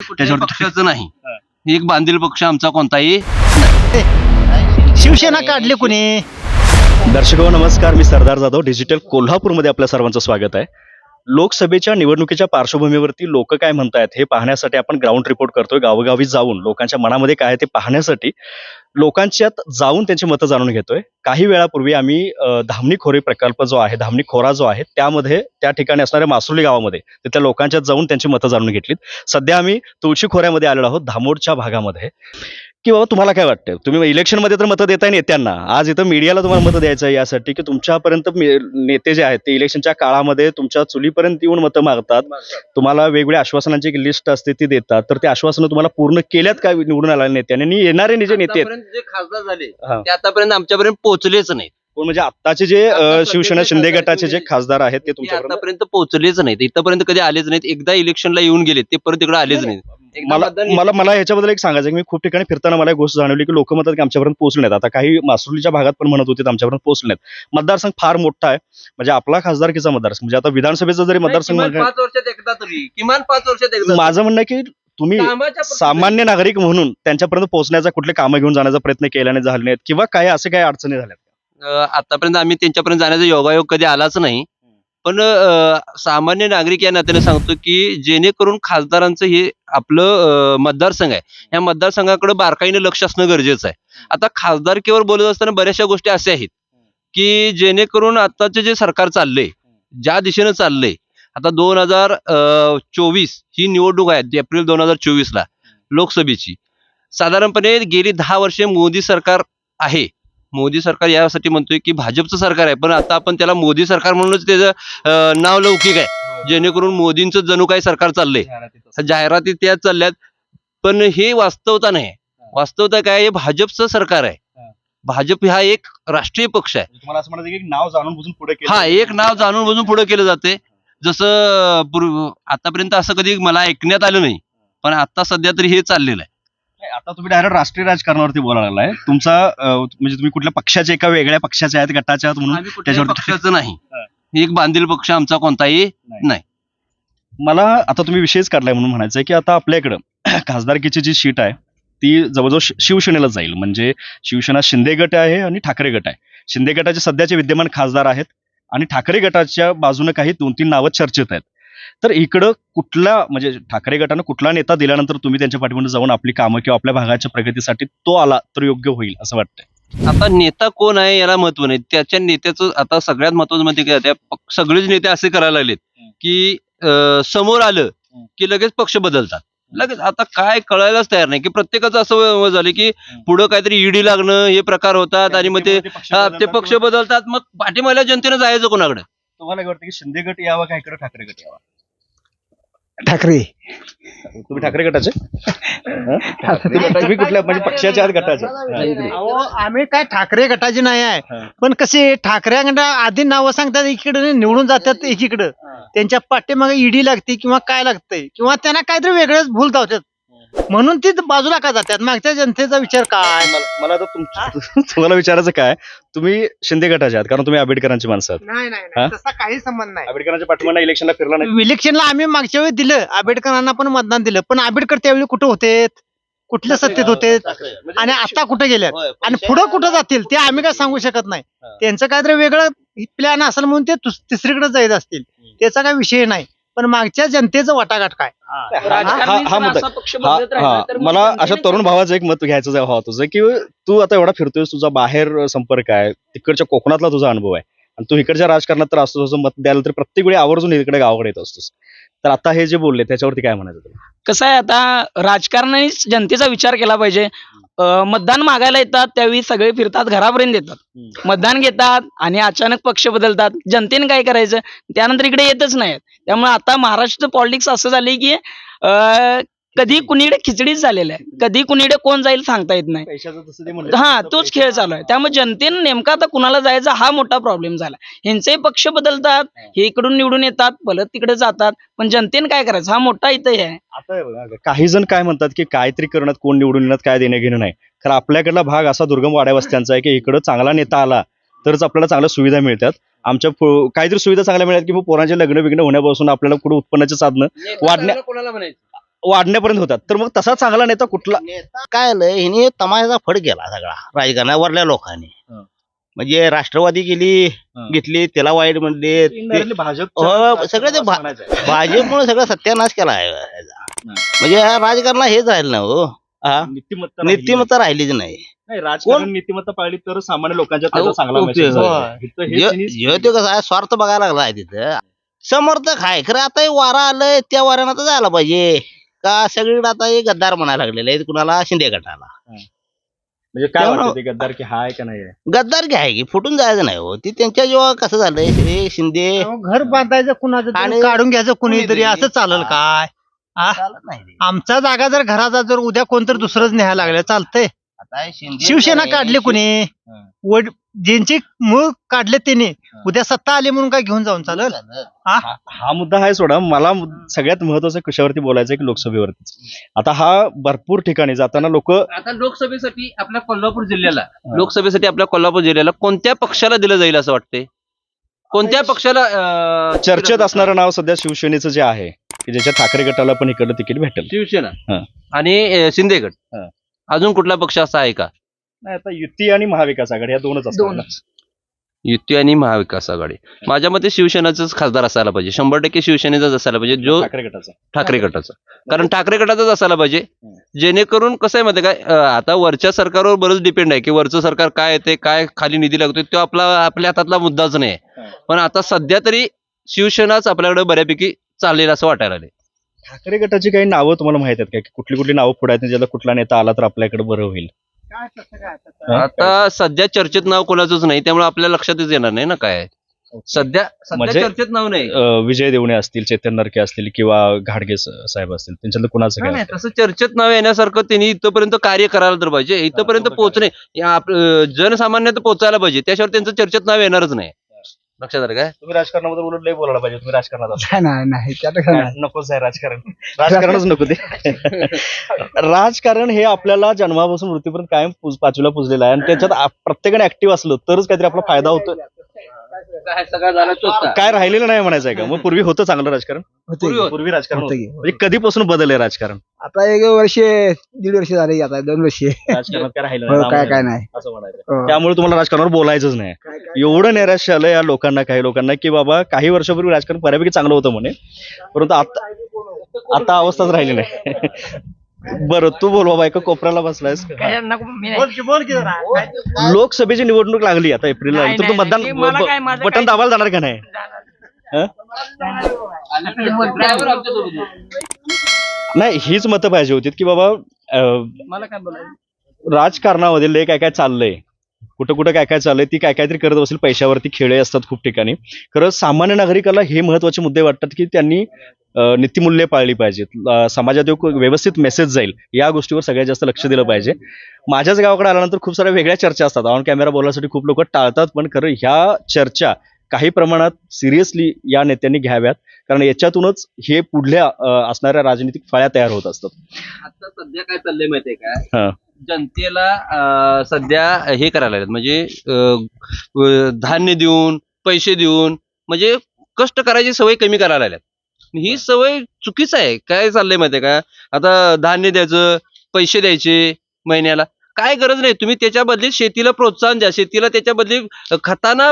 त्याच्यावर पक्षाचं नाही. एक बांधील पक्ष आमचा कोणताही शिवसेना काढली कुणी? दर्शक हो, नमस्कार. मी सरदार जाधव. डिजिटल कोल्हापूरमध्ये आपल्या सर्वांचं स्वागत आहे. लोकसभेच्या निवडणुकीच्या पार्श्वभूमीवरती लोक काय म्हणतायत हे पाहण्यासाठी आपण ग्राउंड रिपोर्ट करतोय. गावोगावी जाऊन लोकांच्या मनामध्ये काय आहे ते पाहण्यासाठी. लोकांच्यात जाऊन त्यांची मतं जाणून घेतोय. काही वेळापूर्वी आम्ही धामणी खोरी प्रकल्प जो आहे धामणी खोरा जो आहे त्यामध्ये त्या ठिकाणी असणाऱ्या मासुली गावामध्ये तिथल्या लोकांच्यात जाऊन त्यांची मतं जाणून घेतलीत. सध्या आम्ही तुळशी खोऱ्यामध्ये आलेलो आहोत धामोडच्या भागामध्ये. की बाबा तुम्हाला काय वाटतं तुम्ही इलेक्शनमध्ये तर मतं देताय नेत्यांना आज इथं मीडियाला तुम्हाला मतं द्यायचं आहे यासाठी की तुमच्यापर्यंत नेते जे आहेत ते इलेक्शनच्या काळामध्ये तुमच्या चुलीपर्यंत येऊन मतं मागतात. तुम्हाला वेगवेगळ्या आश्वासनांची एक लिस्ट असते ती देतात. तर ते आश्वासनं तुम्हाला पूर्ण केल्यात काय निवडून आलेल्या नेत्याने? आणि येणारे जे नेते जे खासदार झाले. ते आतापर्यंत आमच्यापर्यंत पोहोचलेच नाही कोण म्हणजे आत्ताचे जे शिवसेना शिंदे गटाचे जे तुम्ही- खासदार आहेत ते तुमच्यापर्यंत पोहोचलेच नाहीत. इथपर्यंत कधी आलेच नाहीत. एकदा इलेक्शनला येऊन गेले ते परत इकडे आलेच नाहीत. मला मला मला ह्याच्याबद्दल एक सांगायचं मी खूप ठिकाणी फिरताना मला एक गोष्ट जाणवली की लोक म्हणतात की आमच्यापर्यंत पोहोचले नाहीत. आता काही मासुलीच्या भागात पण म्हणत होते आमच्यापर्यंत पोहोचले नाहीत. मतदारसंघ फार मोठा आहे. म्हणजे आपला खासदारकीचा मतदारसंघ म्हणजे आता विधानसभेचा जरी नाही, मतदारसंघ पाच वर्षात एकदा तरी किमान पाच वर्षात एकदा माझं म्हणणं आहे की तुम्ही सामान्य नागरिक म्हणून त्यांच्यापर्यंत पोहोचण्याचा कुठले कामं घेऊन जाण्याचा प्रयत्न केल्याने झाले नाहीत किंवा काय असे काही अडचणी झाल्यात? अं, आतापर्यंत आम्ही त्यांच्यापर्यंत जाण्याचा योगायोग कधी आलाच नाही. पण सामान्य नागरिक या नात्याने सांगतो की जेणेकरून खासदारांचं हे आपलं मतदारसंघ आहे. या मतदारसंघाकडे बारकाईने लक्ष असणं गरजेचं आहे. आता खासदारकीवर बोलत असताना बऱ्याचशा गोष्टी अशा आहेत की जेणेकरून आताचे जे सरकार चाललंय ज्या दिशेनं चाललंय आता दोन हजार चोवीस ही निवडणूक आहे एप्रिल दोन हजार चोवीसला लोकसभेची. साधारणपणे गेली दहा वर्षे मोदी सरकार आहे. मोदी सरकार यासाठी म्हणतोय की भाजपचं सरकार आहे पण आता आपण त्याला मोदी सरकार म्हणूनच त्याचं नाव लौकिक आहे. जेणेकरून मोदींचं जणू काही सरकार चाललंय. जाहिराती त्या चालल्यात पण हे वास्तवता नाही. वास्तवता काय आहे? भाजपचं सरकार आहे. भाजप हा एक राष्ट्रीय पक्ष आहे. तुम्हाला असं म्हणायचं की नाव जाणून बुजून पुढे हा एक नाव जाणून बुजून पुढे केलं जाते. जसं आतापर्यंत असं कधी मला ऐकण्यात आलं नाही. पण आता सध्या तरी हे चाललेलं आहे. नाही, आता तुम्ही डायरेक्ट राष्ट्रीय राजकारणावरती बोलायला लागलाय तुमचा अं, म्हणजे तुम्ही कुठल्या पक्षाचे एका वेगळ्या पक्षाचे आहेत गटाचे आहात म्हणून आम्ही कुठल्याही त्याच्यावर- पक्षाचं नाही. हा. एक बांधील पक्ष आमचा कोणताही नाही. मला आता तुम्ही विषयच काढलाय म्हणून म्हणायचं की आता आपल्याकडं खासदारकीची जी सीट आहे ती जवळजवळ शि- शिवसेनेला जाईल. म्हणजे शिवसेना शिंदे गट आहे आणि ठाकरे गट आहे. शिंदे गटाचे सध्याचे विद्यमान खासदार आहेत आणि ठाकरे गटाच्या बाजूने काही दोन तीन नावं चर्चेत आहेत. तर इकडं कुठला म्हणजे ठाकरे गटानं कुठला नेता दिल्यानंतर तुम्ही त्यांच्या पाठीमध्ये जाऊन आपली कामं किंवा आपल्या भागाच्या प्रगतीसाठी तो आला तर योग्य होईल असं वाटतंय? आता नेता कोण आहे याला महत्त्व नाही. त्याच्या नेत्याचं आता सगळ्यात महत्वाचं म्हणजे काय सगळेच नेते असे करायला लागलेत की समोर आलं की लगेच पक्ष बदलतात. लगेच आता काय कळायलाच तयार नाही की प्रत्येकाचं असं झालं की पुढं काहीतरी ईडी लागणं हे प्रकार होतात आणि मग ते ते पक्ष बदलतात. मग पाठीमागल्या जनतेनं जायचं कोणाकडे? तुम्हाला काय वाटतं की शिंदे गट यावा का इकडे ठाकरे गट यावा? ठाकरे. तुम्ही ठाकरे गटाचे? हं? तुम्ही कुठल्या म्हणजे पक्षाच्या आहात गटाचे? हं. अहो आम्ही काय ठाकरे गटाची नाही हा. आहे पण कसे ठाकरे गट आधी नावं सांगतात एकीकडे निवडून जातात एकीकडं. त्यांच्या पाठीमागे ईडी लागते किंवा काय लागतंय किंवा त्यांना काहीतरी वेगळंच भूल धावतात. म्हणून ती बाजूला का जातात? मागच्या जनतेचा विचार काय? मला- मला आता तुम- तुम्हाला विचारायचं काय? तुम्ही शिंदे गटाचे आहात कारण तुम्ही आंबेडकरांची माणसं आहात. नाही नाही हा? तसा काही संबंध नाही. आंबेडकरांच्या पाठीमागे इलेक्शनला फिरला नाही. इलेक्शनला आम्ही मागच्या वेळी दिलं. आंबेडकरांना पण मतदान दिलं. पण आंबेडकर त्यावेळी कुठं होते कुठल्या सत्तेत होते आणि आता कुठे गेल्यात? आणि पुढे कुठं जातील ते आम्ही काय सांगू शकत नाही. हा. त्यांचं काहीतरी वेगळं प्लॅन असेल म्हणून ते तुस- तिसरीकडे जायत असतील. त्याचा काही विषय नाही. पण मागच्या जनतेचं वाटाघाट काय हा- हा- हा मुद्दा आहे. हा- हा. मला अशा तरुण भावाचं एक मत घ्यायचं जे हवा तुझं की तू आता एवढा फिरतोयस तुझा बाहेर संपर्क आहे तिकडच्या कोकणातला तुझा अनुभव आहे आणि तू इकडच्या राजकारणात तर असतो तसं मत द्यायला तर प्रत्येक वेळी आवर्जून इकडे गावाकडे येत असतोस. तर आता हे जे बोलले त्याच्यावरती काय म्हणायचं तुला? कसं आहे आता राजकारणाने जनतेचा विचार केला पाहिजे. अं, मतदान मागायला येतात त्यावेळी सगळे फिरतात घरापर्यंत येतात. मतदान घेतात आणि अचानक पक्ष बदलतात. जनतेने काय करायचं? त्यानंतर इकडे येतच नाहीत. त्यामुळे आता महाराष्ट्र पॉलिटिक्स असं झालंय की अं, कधी कुणीकडे खिचडीच झालेलं आहे. कधी कुणीकडे कोण जाईल सांगता येत नाही. पैशाचं तसं ते म्हणतात. हा तोच खेळ चालू आहे. त्यामुळे जनतेनं नेमका आता कुणाला जायचा हा मोठा प्रॉब्लेम झाला. ह्यांचे पक्ष बदलतात हे. इकडून निवडून येतात परत तिकडे जातात. पण जनतेने काय करायचं? हा मोठा इथं हे आहे. आता काही जण काय म्हणतात की काहीतरी करण्यात कोण निवडून येण्यात काय देणं घेणं नाही. खरं आपल्याकडला भाग असा दुर्गम वाड्या वस्त्यांचा आहे की इकडं चांगला नेता आला तरच आपल्याला चांगल्या सुविधा मिळतात. आमच्या काहीतरी सुविधा चांगल्या मिळतात की मग पोरांचे लग्न बिग्न होण्यापासून आपल्याला कुठं उत्पन्नाचे साधनं वाढण्या- कोणाला म्हणायचं? वाढण्यापर्यंत होतात. तर मग तसा चांगला नेता कुठला? नेता काय आलं हिने तमाशाचा फड केला सगळा राजकारणावरल्या लोकांनी. हं. म्हणजे राष्ट्रवादी गेली हं. घेतली त्याला वाईट म्हणले ते- भाजप हो, सगळं ते भा- भाजपमुळे सगळं सत्यानाश केला आहे. याचा. म्हणजे ह्या राजकारणाला हेच राहिलं ना हो. हा? नीतिमत्ता नीतिमत्ता राहिलीच नाही. नाही राजकारण नीतिमत्ता पाळली तर सामान्य लोकांच्या त्याचा अहो, चांगला उपयोग message होय. जाईल. इथं हे ह्यो- त्यांनी- ह्यो ते कसं आहे स्वार्थ बघायला लागला आहे तिथं. समर्थक आहे खरं आता हे वारा आलंय त्या वाऱ्यानं तर जायला पाहिजे. का सगळीकडे आता हे गद्दार म्हणायला लागलेले आहेत कुणाला? शिंदे गटाला. म्हणजे काय त्यामुळं- वाटतं ते गद्दार की हाय का नाही गद्दार घ्याय आहे की फुटून जायचं नाही हो. ती त्यांच्या जेव्हा कसं झालंय? हे शिंदे अहो, घर बांधायचं कुणाचं तरी, आणि- काढून घ्यायचं कुणीतरी कुणीतरी. असं चालेल काय? आ? चालत नाही ते. आमचा जागा जर घराचा जर उद्या कोणतरी दुसरंच न्यायला लागलं चालतंय. आता हे शिंदे शिवसेना काढली कुणी? हं. वड ज्यांची मूळ काढले त्यांनी उद्या सत्ता आली म्हणून काय घेऊन जाऊन चालेल? हा? मुद्दा आहे सोडा. मला मु- सगळ्यात महत्वाचं कशावरती बोलायचं आहे की लोकसभेवरतीच? आता हा भरपूर ठिकाणी जाताना लोक आता लोकसभेसाठी आपल्या कोल्हापूर जिल्ह्याला लोकसभेसाठी आपल्या कोल्हापूर जिल्ह्याला कोणत्या पक्षाला दिलं जाईल असं वाटतंय? कोणत्या पक्षाला अं, चर्चेत असणारं नाव सध्या शिवसेनेचं जे आहे की ज्याच्या ठाकरे गटाला पण इकडलं तिकीट भेटेल. शिवसेना? हं. आणि अं, शिंदेगड? हं. अजून कुठला पक्ष असा आहे का? नाही आता युती आणि महाविकास आघाडी या दोनच असतात ना. दोनच. युती आणि महाविकास आघाडी. माझ्या मते शिवसेनाचाच खासदार असायला पाहिजे. शंभर टक्के शिवसेनेचाच असायला पाहिजे. जो ठाकरे गटाचा. ठाकरे गटाचा. कारण ठाकरे गटाचाच असायला पाहिजे. जेणेकरून कसं आहे माहिती काय अं, आता वरच्या सरकारवर बरंच डिपेंड आहे की वरचं सरकार काय येते काय खाली निधी लागतोय तो आपला आपल्या हातातला मुद्दाच नाही. हं. पण आता सध्या तरी शिवसेनाच आपल्याकडे बऱ्यापैकी चाललेलं असं वाटायला लागले ठाकरे गटाची काही नावं तुम्हाला माहीत आहेत का? की कुठली कुठली नावं पुढे आहेत ज्याला कुठला नेता आला तर आपल्याकडे बरं होईल? आता? सध्या चर्चेत नाव कोणाचंच नाही त्यामुळे आपल्या लक्षातच येणार नाही ना काय? सध्या सध्या म्हणजे- चर्चेत नाव नाही. अं, विजय देवणे असतील चेतन नरके असतील किंवा घाडगे स- साहेब असतील त्यांच्यातलं कुणाचं नाही, काय नाही, तसं चर्चेत नाव येण्यासारखं त्यांनी इथपर्यंत कार्य करायला तर पाहिजे. इथपर्यंत पोहोचणे या आप- अं, जनसामान्यात पोहोचायला पाहिजे. त्याशिवाय त्यांचं चर्चेत नाव येणारच नाही. लक्षात आलं काय? तुम्ही राजकारणाबद्दल उलट लय बोलायला पाहिजे तुम्ही राजकारणात. नाही नाही त्यात नकोच आहे राजकारण. राजकारणच नको ते. राजकारण हे आपल्याला जन्मापासून मृत्यूपर्यंत कायम पूज- पाचवीला पुजलेलं आहे. आणि त्याच्यात आप- प्रत्येकाने ऍक्टिव्ह असलं तरच काहीतरी आपला फायदा होतो काय सगळं झालं. काय राहिलेलं नाही म्हणायचं आहे का मग पूर्वी होतं चांगलं राजकारण पूर्वी होतं. पूर्वी राजकारण होतं होतं. की. म्हणजे कधीपासून बदललंय राजकारण आता एक वर्ष दीड वर्ष झाले आता दोन वर्ष राजकारणात काय राहिलं हो, नाही, काय नाव काय नाही. नाही असं म्हणायचं हो. त्यामुळे तुम्हाला राजकारणावर बोलायचंच नाही एवढं नैराश्य आलं या लोकांना काही लोकांना की बाबा काही वर्षापूर्वी राजकारण बऱ्यापैकी चांगलं होतं म्हणे परंतु आता आता अवस्थाच राहिली नाही बरं तू बोल बाबा एका कोपऱ्याला बसलायस काय नको, मी नाही. बोल की बोल की जरा. लोकसभेची निवडणूक लागली आता एप्रिलला नाही, तर तू नाही, मतदान नाही, मला काय, माझं बटन काय- दाबायला जाणार का नाही हं? नाही हीच मतं पाहिजे होती की बाबा अं, मला काय बोलायचं राजकारणामध्ये लय काय काय चाललंय कुठं कुठं काय काय चाललंय ती काय काहीतरी करत असेल पैशावरती खेळे असतात खूप ठिकाणी. खरं सामान्य नागरिकाला हे महत्त्वाचे मुद्दे वाटतात की त्यांनी नीतिमूल्य पाळली पाहिजेत. समाजात एक व्यवस्थित मेसेज जाईल या गोष्टीवर सगळ्यात जास्त लक्ष दिलं पाहिजे. माझ्याच गावाकडे आल्यानंतर खूप साऱ्या वेगळ्या चर्चा असतात. ऑन कॅमेरा बोलण्यासाठी खूप लोक टाळतात पण खरं ह्या चर्चा काही प्रमाणात सिरियसली या नेत्यांनी घ्याव्यात. कारण याच्यातूनच हे पुढल्या असणाऱ्या राजनीतिक फळ्या तयार होत असतात. आता सध्या काय चाललंय माहितीये हा. जनतेला सध्या हे करायला लागलेत. म्हणजे धान्य देऊन पैसे देऊन म्हणजे कष्ट करायची सवय कमी करायला लागल्यात. ही सवय चुकीच आहे. काय चाललंय माहितीये का? आता धान्य द्यायचं पैसे द्यायचे महिन्याला. काय गरज नाही. तुम्ही त्याच्या बदली शेतीला प्रोत्साहन द्या. शेतीला त्याच्या बदली खताना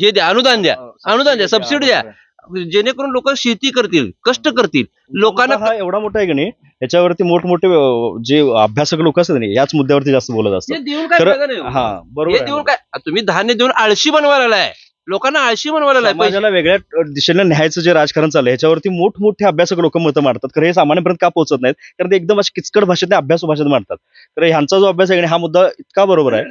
हे द्या. अनुदान द्या. अनुदान द्या. सबसिडी द्या. जेणेकरून लोक शेती करतील कष्ट करतील. लोकांना हा एवढा मोठा आहे की नाही याच्यावरती मोठमोठे जे अभ्यासक लोक असतात नाही याच मुद्द्यावरती जास्त बोलत असतात. देऊन काय फायदा नाही हो. हा बरोबर हे आहे. देऊन काय तुम्ही धान्य देऊन आळशी बनवायला आलाय लोकांना आळशी बनवायला पैसे- समाजाला वेगळ्या दिशेने न्यायचं जे राजकारण चाललंय ह्याच्यावरती मोठमोठे अभ्यासक लोक मतं मांडतात. खरं हे सामान्यपर्यंत का पोहोचत नाहीत? कारण ते एकदम अशी किचकट भाषेत नाही, अभ्यास भाषेत मांडतात. तर ह्यांचा जो अभ्यास आहे की नाही, हा मुद्दा इतका बरोबर आहे.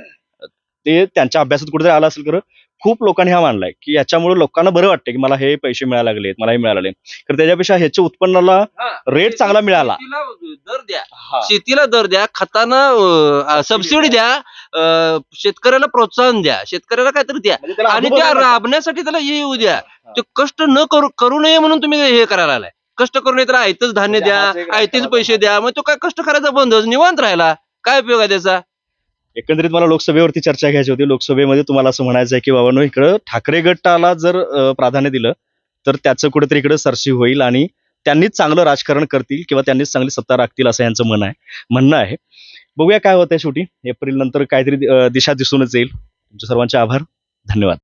ते त्यांच्या अभ्यासात कुठेतरी आला असेल खरं खूप लोकांनी हा मांडलाय की याच्यामुळे लोकांना बरं वाटतं की मला हे पैसे मिळायला लागलेत मला हे मिळाले तर त्याच्यापेक्षा ह्याच्या उत्पन्नाला. रेट चांगला मिळाला. दर द्या. शेतीला दर द्या खताना सबसिडी द्या. अं, शेतकऱ्याला प्रोत्साहन द्या. शेतकऱ्याला काहीतरी द्या. म्हणजे आणि त्या. राबण्यासाठी त्याला हे येऊ द्या. ते कष्ट न करू करू नये म्हणून तुम्ही हे करायला आलाय कष्ट करू नये तर आयतच धान्य म्हणजे द्या आयतेच पैसे द्या. मग तो काय कष्ट करायचा? बंदच निवांत राहिला. काय उपयोग आहे त्याचा? एकंदरीत मला लोकसभेवरती चर्चा घ्यायची होती. लोकसभेमध्ये तुम्हाला असं म्हणायचं आहे की बाबांनो इकडं ठाकरे गटाला जर प्राधान्य दिलं तर त्याचं कुठेतरी इकडं सरशी होईल आणि त्यांनीच चांगलं राजकारण करतील किंवा त्यांनीच चांगली सत्ता राखतील असं यांचं मन आहे म्हणणं आहे. बघूया काय होतंय शेवटी. एप्रिल नंतर काहीतरी दिशा दिसूनच येईल. तुमच्या सर्वांचे आभार. धन्यवाद.